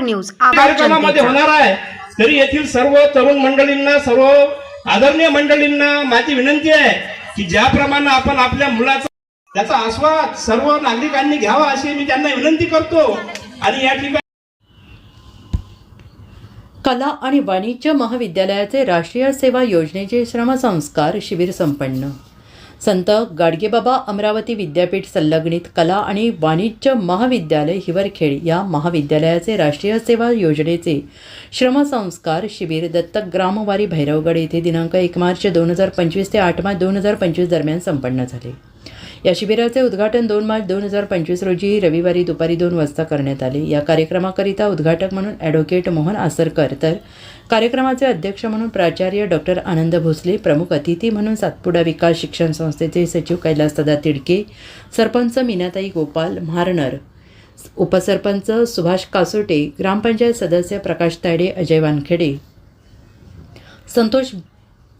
News कार्यक्रमामध्ये होणार आहे. तरी येथील सर्व तरुण मंडळींना सर्व आदरणीय मंडळींना माझी विनंती आहे की ज्याप्रमाणे आपण आपल्या मुलाचा त्याचा आस्वाद सर्व नागरिकांनी घ्यावा अशी मी त्यांना विनंती करतो. आणि या ठिकाणी कला आणि वाणिज्य महाविद्यालयाचे राष्ट्रीय सेवा योजनेचे श्रमसंस्कार शिबिर संपन्न. संत गाडगेबाबा अमरावती विद्यापीठ संलग्नित कला आणि वाणिज्य महाविद्यालय हिवरखेड या महाविद्यालयाचे राष्ट्रीय सेवा योजनेचे श्रमसंस्कार शिबिर दत्तक ग्रामवारी भैरवगड येथे दिनांक एक मार्च दोन हजार पंचवीस ते आठ मार्च दोन हजार पंचवीस दरम्यान संपन्न झाले. या शिबिराचे उद्घाटन दोन मार्च दोन हजार पंचवीस रोजी रविवारी दुपारी दोन वाजता करण्यात आले. या कार्यक्रमाकरिता उद्घाटक म्हणून ॲडव्होकेट मोहन आसरकर तर कार्यक्रमाचे अध्यक्ष म्हणून प्राचार्य डॉक्टर आनंद भोसले प्रमुख अतिथी म्हणून सातपुडा विकास शिक्षण संस्थेचे सचिव कैलास सदा तिडके सरपंच मीनाताई गोपाल म्हारनर उपसरपंच सुभाष कासोटे ग्रामपंचायत सदस्य प्रकाश तायडे अजय वानखेडे संतोष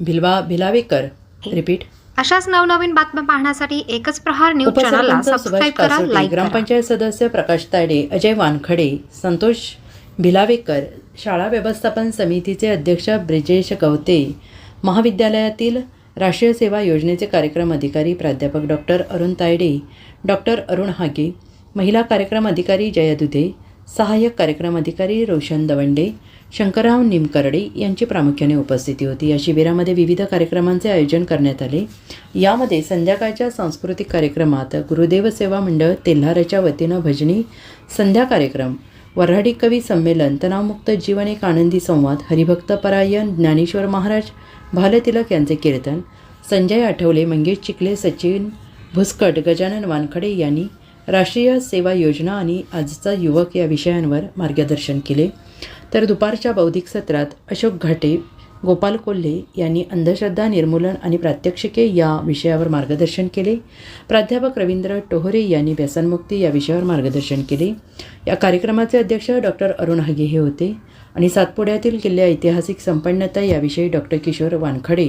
भिलवा भिलावेकर. रिपीट. अशाच नवनवीन बातम्या पाहण्यासाठी एकच प्रहार न्यूज चॅनलला उपसरपंच सुभाष सबस्क्राईब करा कासोटे लाईक करा. ग्रामपंचायत सदस्य प्रकाश तायडे अजय वानखडे संतोष भिलावेकर शाळा व्यवस्थापन समितीचे अध्यक्ष ब्रिजेश गवते महाविद्यालयातील राष्ट्रीय सेवा योजनेचे कार्यक्रम अधिकारी प्राध्यापक डॉक्टर अरुण तायडे डॉक्टर अरुण हागे महिला कार्यक्रम अधिकारी जया दुधे सहाय्यक कार्यक्रम अधिकारी रोशन दवंडे शंकरराव निमकर्डे यांची प्रामुख्याने उपस्थिती होती. या शिबिरामध्ये विविध कार्यक्रमांचे आयोजन करण्यात आले. यामध्ये संध्याकाळच्या सांस्कृतिक कार्यक्रमात गुरुदेव सेवा मंडळ तेल्हाराच्या वतीनं भजनी संध्या कार्यक्रम वऱ्हाडी कवी संमेलन तणावमुक्त जीवन एक आनंदी संवाद हरिभक्त परायण ज्ञानेश्वर महाराज भालतिलक यांचे कीर्तन संजय आठवले मंगेश चिखले सचिन भुसकट गजानन वानखडे यांनी राष्ट्रीय सेवा योजना आणि आजचा युवक या विषयांवर मार्गदर्शन केले. तर दुपारच्या बौद्धिक सत्रात अशोक घाटे गोपाल कोल्हे यांनी अंधश्रद्धा निर्मूलन आणि प्रात्यक्षिके या विषयावर मार्गदर्शन केले. प्राध्यापक रवींद्र टोहरे यांनी व्यसनमुक्ती या विषयावर मार्गदर्शन केले. या कार्यक्रमाचे अध्यक्ष डॉक्टर अरुण हागे हे होते. आणि सातपुड्यातील किल्ले ऐतिहासिक संपन्नता याविषयी डॉक्टर किशोर वानखडे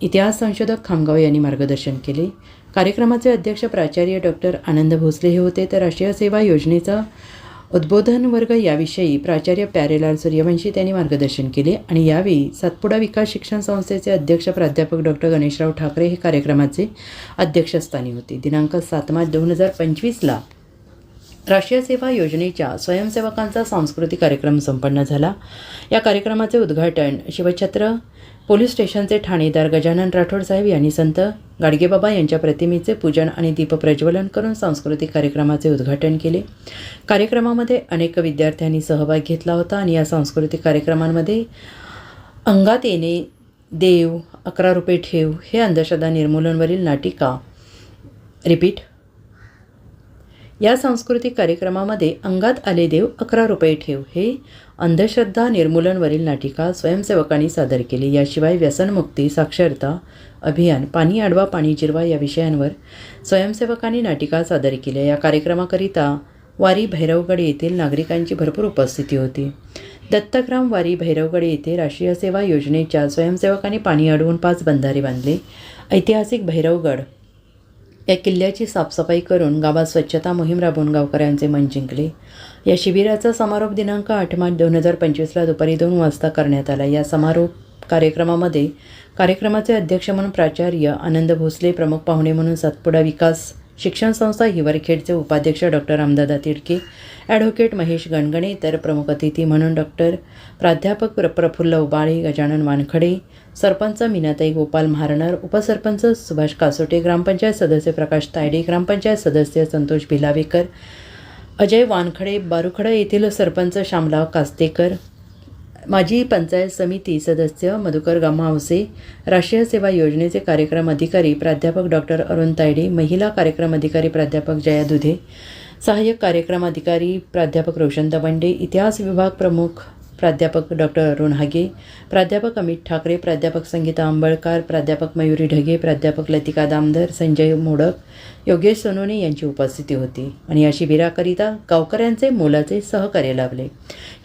इतिहास संशोधक खामगाव यांनी मार्गदर्शन केले. कार्यक्रमाचे अध्यक्ष प्राचार्य डॉक्टर आनंद भोसले हे होते. तर राष्ट्रीय सेवा योजनेचा उद्बोधन वर्ग याविषयी प्राचार्य प्यारेलाल सूर्यवंशी त्यांनी मार्गदर्शन केले. आणि यावेळी सातपुडा विकास शिक्षण संस्थेचे अध्यक्ष प्राध्यापक डॉक्टर गणेशराव ठाकरे हे कार्यक्रमाचे अध्यक्षस्थानी होते. दिनांक सात मार्च दोन हजार पंचवीसला राष्ट्रीय सेवा योजनेच्या स्वयंसेवकांचा सांस्कृतिक कार्यक्रम संपन्न झाला. या कार्यक्रमाचे उद्घाटन शिवछत्र पोलीस स्टेशनचे ठाणेदार गजानन राठोड साहेब यांनी संत गाडगेबाबा यांच्या प्रतिमेचे पूजन आणि दीपप्रज्वलन करून सांस्कृतिक कार्यक्रमाचे उद्घाटन केले. कार्यक्रमामध्ये अनेक विद्यार्थ्यांनी सहभाग घेतला होता आणि या सांस्कृतिक कार्यक्रमांमध्ये अंगात येणे देव अकरा रुपये ठेव हे अंधश्रद्धा निर्मूलनवरील नाटिका. रिपीट. या सांस्कृतिक कार्यक्रमामध्ये अंगात आले देव अकरा रुपये ठेव हे अंधश्रद्धा निर्मूलनवरील नाटिका स्वयंसेवकांनी सादर केली. याशिवाय व्यसनमुक्ती साक्षरता अभियान पाणी आडवा पाणी जिरवा या विषयांवर स्वयंसेवकांनी नाटिका सादर केल्या. या कार्यक्रमाकरिता वारी भैरवगड येथील नागरिकांची भरपूर उपस्थिती होती. दत्तग्राम वारी भैरवगड येथे राष्ट्रीय सेवा योजनेच्या स्वयंसेवकांनी पाणी अडवून पाच बंधारे बांधले. ऐतिहासिक भैरवगड या किल्ल्याची साफसफाई करून गावात स्वच्छता मोहीम राबवून गावकऱ्यांचे मन जिंकले. या शिबिराचा समारोप दिनांक आठ मार्च दोन हजार पंचवीसला दुपारी दोन वाजता करण्यात आला. या समारोप कार्यक्रमामध्ये कार्यक्रमाचे अध्यक्ष म्हणून प्राचार्य आनंद भोसले प्रमुख पाहुणे म्हणून सातपुडा विकास शिक्षण संस्था हिवरखेडचे उपाध्यक्ष डॉक्टर रामदादा तिडके ॲडव्होकेट महेश गणगणे तर प्रमुख अतिथी म्हणून डॉक्टर प्राध्यापक प्र प्रफुल्ल उबाळे गजानन वानखडे सरपंच मीनाताई गोपाल महारणार उपसरपंच सुभाष कासोटे ग्रामपंचायत सदस्य प्रकाश तायडे ग्रामपंचायत सदस्य संतोष भिलावेकर अजय वानखडे बारुखडा येथील सरपंच श्यामलाव कास्तेकर माजी पंचायत समिती सदस्य मधुकर गम्हावसे राष्ट्रीय सेवा योजनेचे कार्यक्रम अधिकारी प्राध्यापक डॉक्टर अरुण तायडे महिला कार्यक्रम अधिकारी प्राध्यापक जया दुधे सहाय्यक कार्यक्रम अधिकारी प्राध्यापक रोशन दवंडे इतिहास विभाग प्रमुख प्राध्यापक डॉक्टर अरुण हागे प्राध्यापक अमित ठाकरे प्राध्यापक संगीता आंबळकर प्राध्यापक मयुरी ढगे प्राध्यापक लतिका दामदर संजय मोडक योगेश सोनोने यांची उपस्थिती होती. आणि या शिबिराकरिता गावकऱ्यांचे मोलाचे सहकार्य लाभले.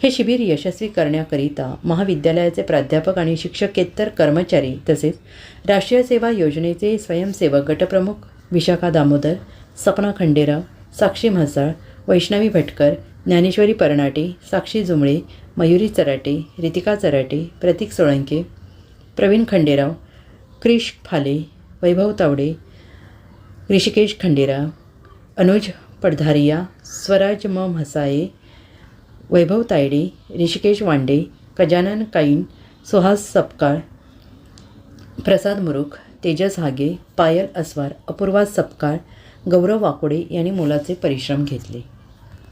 हे शिबिर यशस्वी करण्याकरिता महाविद्यालयाचे प्राध्यापक आणि शिक्षकेतर कर्मचारी तसेच राष्ट्रीय सेवा योजनेचे स्वयंसेवक गटप्रमुख विशाखा दामोदर सपना खंडेराव साक्षी म्हसाळ वैष्णवी भटकर ज्ञानेश्वरी परनाटे साक्षी जुमळे मयुरी चराटे रितिका चराटे प्रतीक सोळंके प्रवीण खंडेराव क्रिश फाले वैभव तावडे ऋषिकेश खंडेराव अनुज पडधारिया स्वराज म म्हसाये वैभव तायडे ऋषिकेश वांडे गजानन काईन सुहास सपकाळ प्रसाद मुरुख तेजस हागे पायल अस्वार अपूर्वा सपकाळ गौरव वाकोडे यांनी मोलाचे परिश्रम घेतले.